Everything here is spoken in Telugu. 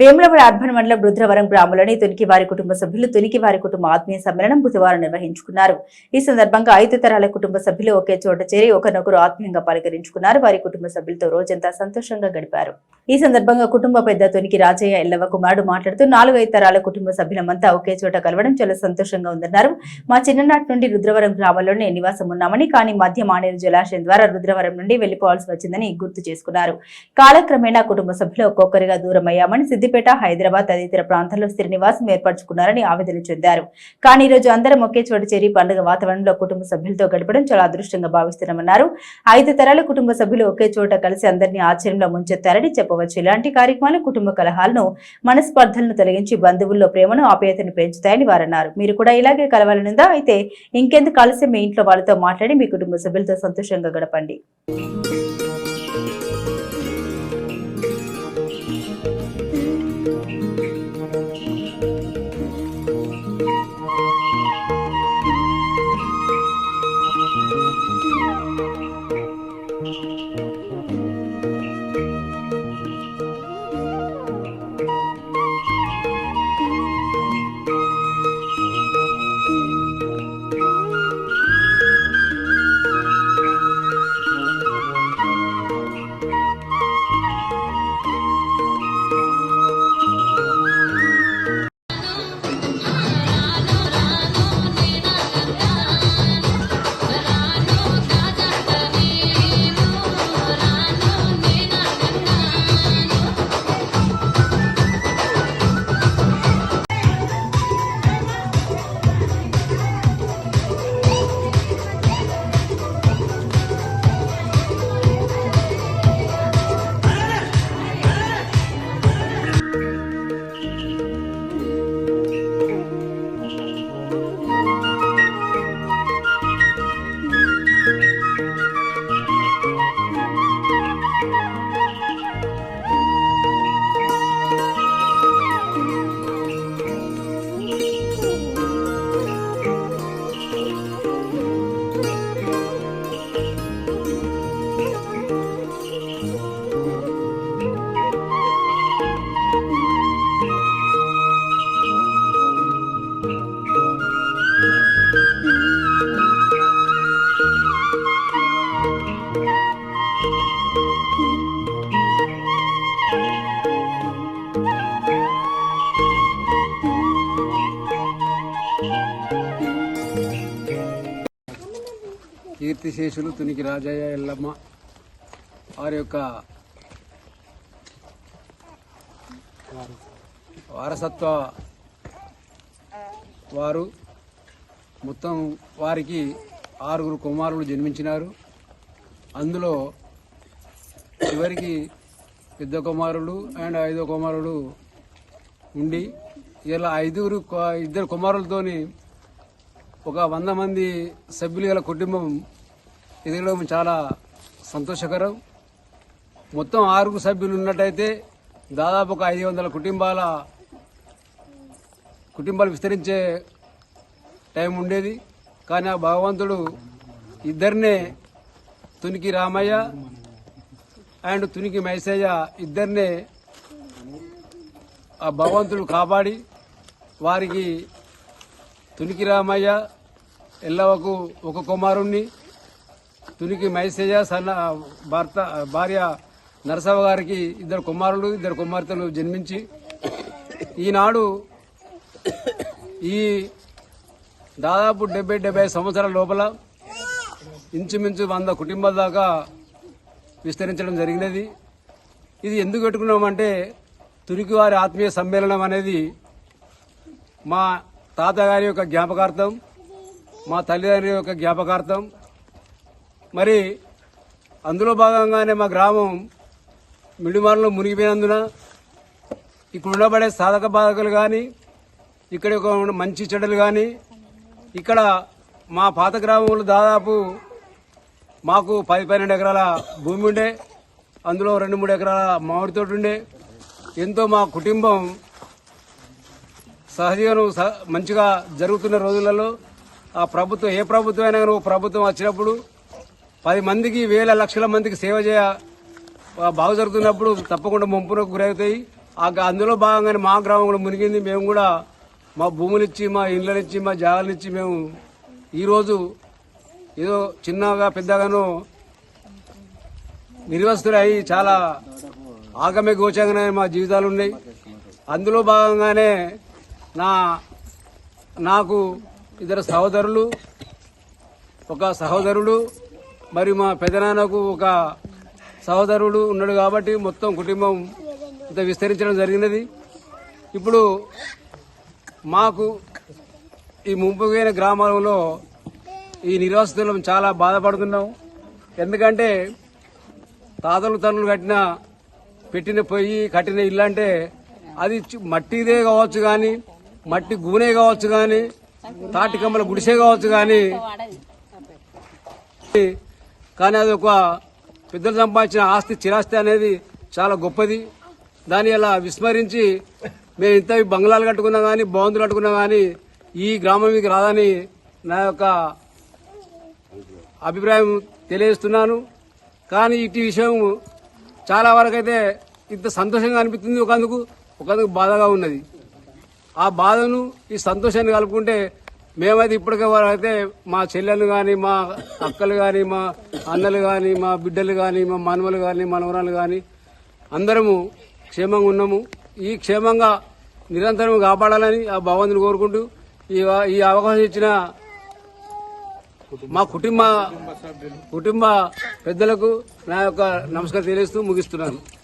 వేములవాడ అర్బన్ మండలం రుద్రవరం గ్రామంలోని తునికి వారి కుటుంబ సభ్యులు తునికి వారి కుటుంబ ఆత్మీయ సమ్మేళనం బుధవారం నిర్వహించుకున్నారు. ఈ సందర్భంగా ఐదు తరాల కుటుంబ సభ్యులు ఒకే చోట చేరి ఒకరినొకరు ఆత్మీయంగా పలకరించుకున్నారు. వారి కుటుంబ సభ్యులతో రోజంతా సంతోషంగా గడిపారు. ఈ సందర్భంగా కుటుంబ పెద్ద తునికి రాజయ్య ఎల్లవ కుమారుడు మాట్లాడుతూ నాలుగైదు తరాల కుటుంబ సభ్యులమంతా ఒకే చోట కలవడం చాలా సంతోషంగా ఉందన్నారు. మా చిన్ననాటి నుండి రుద్రవరం గ్రామంలోనే నివాసం ఉన్నామని కానీ మధ్య మానేరు జలాశయం ద్వారా రుద్రవరం నుండి వెళ్ళిపోవాల్సి వచ్చిందని గుర్తు చేసుకున్నారు. కాలక్రమేణా కుటుంబ సభ్యులు ఒక్కొక్కరిగా దూరమయ్యామని సిద్దిపేట హైదరాబాద్ తదితర ప్రాంతాల్లో స్థిర నివాసం ఏర్పరచుకున్నారని ఆవేదన చెందారు. కానీ ఈ రోజు అందరం ఒకే చోట చేరి పండుగ వాతావరణంలో కుటుంబ సభ్యులతో గడపడం చాలా అదృష్టంగా భావిస్తున్నామన్నారు. ఐదు తరాల కుటుంబ సభ్యులు ఒకే చోట కలిసి అందరినీ ఆశ్చర్యంలో ముంచెత్తారని చెప్పవచ్చు. ఇలాంటి కార్యక్రమాలు కుటుంబ కలహాలను మనస్పర్ధలను తొలగించి బంధువుల్లో ప్రేమను ఆప్యాయతను పెంచుతాయని వారన్నారు. మీరు కూడా ఇలాగే కలవాలనుందా? అయితే ఇంకెందుకు కలిసి మీ ఇంట్లో వాళ్ళతో మాట్లాడి మీ కుటుంబ సభ్యులతో సంతోషంగా గడపండి. కీర్తిశేషులు తునికి రాజయ్య ఎల్లమ్మ వారి యొక్క వారసత్వ వారు. మొత్తం వారికి ఆరుగురు కుమారులు జన్మించినారు. అందులో చివరికి పెద్ద కుమారుడు అండ్ ఐదో కుమారుడు ఉండి ఇలా ఐదుగురు ఇద్దరు కుమారులతోని ఒక వంద మంది సభ్యులు గల కుటుంబం ఎదగడం చాలా సంతోషకరం. మొత్తం ఆరుగురు సభ్యులు ఉన్నట్టయితే దాదాపు ఒక ఐదు వందల కుటుంబాల కుటుంబాలు విస్తరించే టైం ఉండేది. కానీ ఆ భగవంతుడు ఇద్దరినే తునికి రామయ్య అండ్ తునికి మైసయ్య ఇద్దరినే ఆ భగవంతుడు కాపాడి వారికి తునికి రామయ్య ఎల్లవకు ఒక కుమారుణ్ణి తునికి మైసయ్య సన్న భర్త భార్య నరసవ గారికి ఇద్దరు కుమారులు ఇద్దరు కుమార్తెలు జన్మించి ఈనాడు ఈ దాదాపు డెబ్బై డెబ్బై సంవత్సరాల లోపల ఇంచుమించు వంద కుటుంబాల దాకా విస్తరించడం జరిగినది. ఇది ఎందుకు పెట్టుకున్నామంటే తురికి వారి ఆత్మీయ సమ్మేళనం అనేది మా తాతగారి యొక్క జ్ఞాపకార్థం మా తల్లిదండ్రుల యొక్క జ్ఞాపకార్థం మరి అందులో భాగంగానే మా గ్రామం మిడిమారులో మునిగిపోయినందున ఇక్కడ ఉండబడే సాధక బాధకులు కానీ ఇక్కడ ఉన్న మంచి చెడ్డలు కానీ ఇక్కడ మా పాత గ్రామంలో దాదాపు మాకు పది పన్నెండు ఎకరాల భూమి ఉండే అందులో రెండు మూడు ఎకరాల మామిడి తోట ఉండే. ఎంతో మా కుటుంబం సహజీవనం మంచిగా జరుగుతున్న రోజులలో ఆ ప్రభుత్వం ఏ ప్రభుత్వం అయినా ఒక ప్రభుత్వం వచ్చినప్పుడు పది మందికి వేల లక్షల మందికి సేవ చేయ బాగు జరుగుతున్నప్పుడు తప్పకుండా ముంపునకు గురవుతాయి. ఆ గ- అందులో భాగంగానే మా గ్రామంలో మునిగింది. మేము కూడా మా భూములిచ్చి మా ఇళ్ళనిచ్చి మా జాగాలనిచ్చి మేము ఈరోజు ఏదో చిన్నగా పెద్దగానో నిర్వస్తులై చాలా ఆగమ్య గోచంగానే మా జీవితాలు ఉన్నాయి అందులో భాగంగానే నా నాకు ఇద్దరు సహోదరులు ఒక సహోదరుడు మరి మా పెదనాన్నకు ఒక సహోదరుడు ఉన్నాడు కాబట్టి మొత్తం కుటుంబం ఇంత విస్తరించడం జరిగినది. ఇప్పుడు మాకు ఈ ముంపుగైన గ్రామాలలో ఈ నిర్వాసితులం చాలా బాధపడుతున్నాం. ఎందుకంటే తాతలు తండ్రులు కట్టిన పెట్టిన పొయ్యి కట్టిన ఇల్లు అంటే అది మట్టిదే కావచ్చు కానీ మట్టి గూనే కావచ్చు కానీ తాటి కమ్మల గుడిసే కావచ్చు కానీ కానీ అది ఒక పెద్దలు సంపాదించిన ఆస్తి చిరాస్తి అనేది చాలా గొప్పది. దాన్ని అలా విస్మరించి మేము ఇంత బంగ్లాలు కట్టుకున్నా కానీ బాంధులు కట్టుకున్నా కానీ ఈ గ్రామం మీకు రాదని నా యొక్క అభిప్రాయం తెలియజేస్తున్నాను. కానీ ఇటు విషయం చాలా వరకైతే ఇంత సంతోషంగా అనిపిస్తుంది. ఒకందుకు ఒకందుకు బాధగా ఉన్నది. ఆ బాధను ఈ సంతోషాన్ని కలుపుకుంటే మేమైతే ఇప్పటికే అయితే మా చెల్లెలు కానీ మా అక్కలు కానీ మా అన్నలు కానీ మా బిడ్డలు కానీ మా మనవలు కానీ మనవరాలు కానీ అందరము క్షేమంగా ఉన్నాము. ఈ క్షేమంగా నిరంతరం కాపాడాలని ఆ భగవంతుని కోరుకుంటూ ఈ ఈ అవకాశం ఇచ్చిన మా కుటుంబ కుటుంబ పెద్దలకు నా యొక్క నమస్కారం తెలియస్తూ ముగిస్తున్నాను.